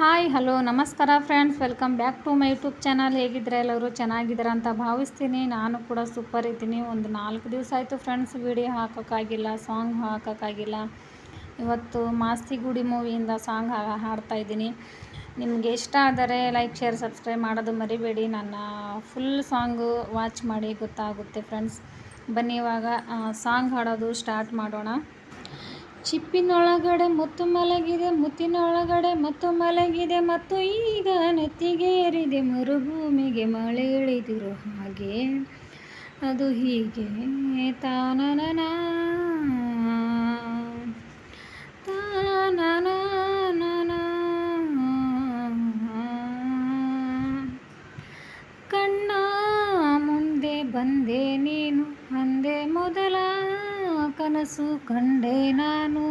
Hi, hello, ನಮಸ್ಕಾರ friends welcome back to my YouTube channel ಹೇಗಿದ್ರೆ ಎಲ್ಲರೂ ಚೆನ್ನಾಗಿದ್ದಾರೆ ಅಂತ ಭಾವಿಸ್ತೀನಿ. ನಾನು ಕೂಡ ಸೂಪರ್ ಇದ್ದೀನಿ. ಒಂದು ನಾಲ್ಕು ದಿವಸ ಆಯಿತು ಫ್ರೆಂಡ್ಸ್ ವಿಡಿಯೋ ಹಾಕೋಕ್ಕಾಗಿಲ್ಲ ಸಾಂಗ್ ಹಾಕೋಕ್ಕಾಗಿಲ್ಲ. ಇವತ್ತು ಮಾಸ್ತಿ ಗುಡಿ ಮೂವಿಯಿಂದ ಸಾಂಗ್ ಹಾಡ್ತಾ ಇದ್ದೀನಿ. ನಿಮಗೆ ಇಷ್ಟ ಆದರೆ ಲೈಕ್ ಶೇರ್ ಸಬ್ಸ್ಕ್ರೈಬ್ ಮಾಡೋದು ಮರಿಬೇಡಿ. ನನ್ನ ಫುಲ್ ಸಾಂಗು ವಾಚ್ ಮಾಡಿ ಗೊತ್ತಾಗುತ್ತೆ ಫ್ರೆಂಡ್ಸ್ ಬನ್ನಿ ಇವಾಗ ಸಾಂಗ್ ಹಾಡೋದು ಸ್ಟಾರ್ಟ್ ಮಾಡೋಣ. ಚಿಪ್ಪಿನೊಳಗಡೆ ಮುತ್ತು ಮಲಗಿದೆ, ಮುತ್ತಿನೊಳಗಡೆ ಮತ್ತು ಮಲಗಿದೆ, ಮತ್ತು ಈಗ ನೆತ್ತಿಗೇರಿದೆ, ಮರುಭೂಮಿಗೆ ಮಳೆ ಇಳಿದಿರೋ ಹಾಗೆ. ಅದು ಹೀಗೆ. ತಾನನನಾ ತಾನನ ಕನಸು ಕಂಡೆ ನಾನು.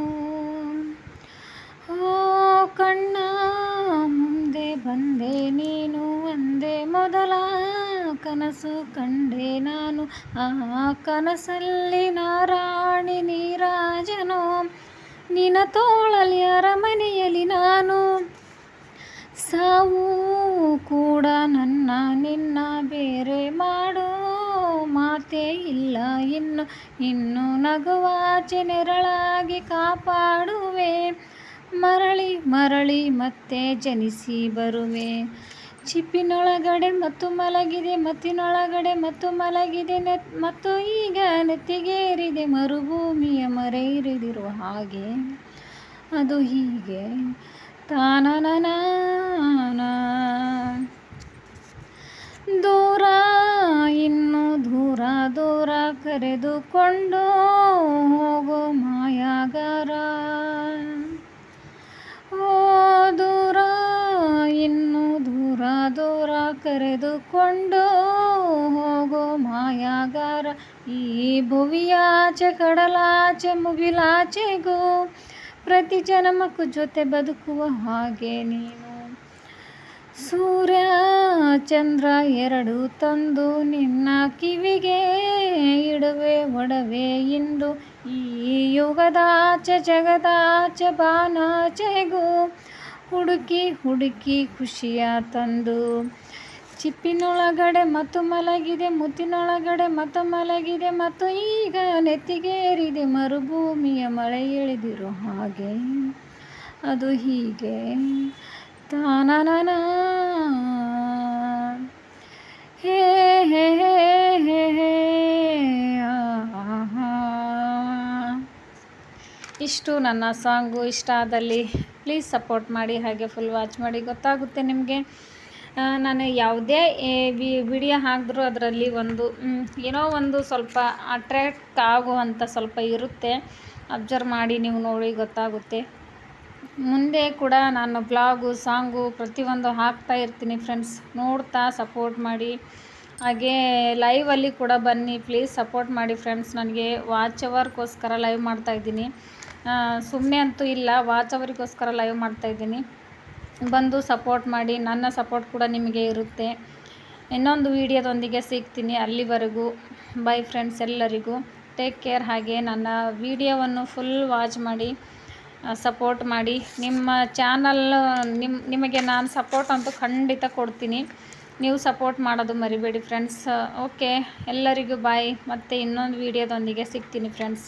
ಓ ಕಣ್ಣ ಮುಂದೆ ಬಂದೆ ನೀನು, ಅಂದೆ ಮೊದಲ ಕನಸು ಕಂಡೆ ನಾನು. ಆ ಕನಸಲ್ಲಿ ನಾರಾಣಿ ನೀರಾಜನೋ ನಿನ ತೋಳಲಿ ಅರಮನೆಯಲ್ಲಿ ನಾನು. ಇನ್ನು ನಗುವಾಚೆ ನೆರಳಾಗಿ ಕಾಪಾಡುವೆ. ಮರಳಿ ಮರಳಿ ಮತ್ತೆ ಜನಿಸಿ ಬರುವೆ. ಚಿಪ್ಪಿನೊಳಗಡೆ ಮತ್ತು ಮಲಗಿದೆ, ಮತ್ತಿನೊಳಗಡೆ ಮತ್ತು ಮಲಗಿದೆ, ನೆತ್, ಮತ್ತು ಈಗ ನೆತ್ತಿಗೇರಿದೆ, ಮರುಭೂಮಿಯ ಮರೆ ಇರಿದಿರುವ ಹಾಗೆ. ಅದು ಹೀಗೆ. ತಾನನ ಕರೆದುಕೊಂಡು ಹೋಗೋ ಮಾಯಾಗಾರ. ಓ ದೂರ, ಇನ್ನು ದೂರ ದೂರ ಕರೆದುಕೊಂಡು ಹೋಗೋ ಮಾಯಾಗಾರ. ಈ ಭುವಿಯಾಚೆ, ಕಡಲಾಚೆ, ಮುಗಿಲಾಚೆಗೂ ಪ್ರತಿ ಜನ್ಮಕ್ಕೂ ಜೊತೆ ಬದುಕುವ ಹಾಗೆ ನೀನು. ಸೂರ್ಯ ಚಂದ್ರ ಎರಡು ತಂದು ನಿನ್ನ ಕಿವಿಗೆ ಇಡುವೆ, ಒಡವೆ ಇಂದು ಈ ಯುಗದಾಚೆ ಜಗದಾಚೆ ಬಾನಾಚೆಗೂ ಹುಡುಕಿ ಹುಡುಕಿ ಖುಷಿಯ ತಂದು. ಚಿಪ್ಪಿನೊಳಗಡೆ ಮತ್ತು ಮಲಗಿದೆ, ಮುತ್ತಿನೊಳಗಡೆ ಮತ್ತು ಮಲಗಿದೆ, ಮತ್ತು ಈಗ ನೆತ್ತಿಗೇರಿದೆ, ಮರುಭೂಮಿಯ ಮಳೆ ಇಳಿದಿರೋ ಹಾಗೆ. ಅದು ಹೀಗೆ. ತಾನನ ಇಷ್ಟು ನನ್ನ ಸಾಂಗು ಇಷ್ಟ ಆದಲ್ಲಿ ಪ್ಲೀಸ್ ಸಪೋರ್ಟ್ ಮಾಡಿ, ಹಾಗೆ ಫುಲ್ ವಾಚ್ ಮಾಡಿ, ಗೊತ್ತಾಗುತ್ತೆ ನಿಮಗೆ. ನಾನು ಯಾವುದೇ ವಿಡಿಯೋ ಹಾಕಿದ್ರೂ ಅದರಲ್ಲಿ ಒಂದು ಏನೋ ಒಂದು ಸ್ವಲ್ಪ ಅಟ್ರ್ಯಾಕ್ಟ್ ಆಗುವಂಥ ಸ್ವಲ್ಪ ಇರುತ್ತೆ. ಅಬ್ಸರ್ವ್ ಮಾಡಿ ನೀವು ನೋಡಿ ಗೊತ್ತಾಗುತ್ತೆ. ಮುಂದೆ ಕೂಡ ನಾನು ಬ್ಲಾಗು ಸಾಂಗು ಪ್ರತಿಯೊಂದು ಹಾಕ್ತಾ ಇರ್ತೀನಿ ಫ್ರೆಂಡ್ಸ್ ನೋಡ್ತಾ ಸಪೋರ್ಟ್ ಮಾಡಿ. ಹಾಗೇ ಲೈವಲ್ಲಿ ಕೂಡ ಬನ್ನಿ ಪ್ಲೀಸ್ ಸಪೋರ್ಟ್ ಮಾಡಿ ಫ್ರೆಂಡ್ಸ್ ನನಗೆ ವಾಚ್ ಅವರ್ಗೋಸ್ಕರ ಲೈವ್ ಮಾಡ್ತಾಯಿದ್ದೀನಿ ಸುಮ್ಮನೆ ಅಂತೂ ಇಲ್ಲ ವಾಚ್ ಅವರಿಗೋಸ್ಕರ ಲೈವ್ ಮಾಡ್ತಾಯಿದ್ದೀನಿ ಬಂದು ಸಪೋರ್ಟ್ ಮಾಡಿ, ನನ್ನ ಸಪೋರ್ಟ್ ಕೂಡ ನಿಮಗೆ ಇರುತ್ತೆ. ಇನ್ನೊಂದು ವಿಡಿಯೋದೊಂದಿಗೆ ಸಿಗ್ತೀನಿ ಅಲ್ಲಿವರೆಗೂ. ಬೈ ಫ್ರೆಂಡ್ಸ್ ಎಲ್ಲರಿಗೂ. ಟೇಕ್ ಕೇರ್ ಹಾಗೆ ನನ್ನ ವಿಡಿಯೋವನ್ನು ಫುಲ್ ವಾಚ್ ಮಾಡಿ ಸಪೋರ್ಟ್ ಮಾಡಿ. ನಿಮ್ಮ ಚಾನಲ್ ನಿಮ್ಮ ನಿಮಗೆ ನಾನು ಸಪೋರ್ಟ್ ಅಂತೂ ಖಂಡಿತ ಕೊಡ್ತೀನಿ. ನೀವು ಸಪೋರ್ಟ್ ಮಾಡೋದು ಮರಿಬೇಡಿ ಫ್ರೆಂಡ್ಸ್ ಓಕೆ ಎಲ್ಲರಿಗೂ ಬಾಯ್ ಮತ್ತು ಇನ್ನೊಂದು ವಿಡಿಯೋದೊಂದಿಗೆ ಸಿಗ್ತೀನಿ ಫ್ರೆಂಡ್ಸ್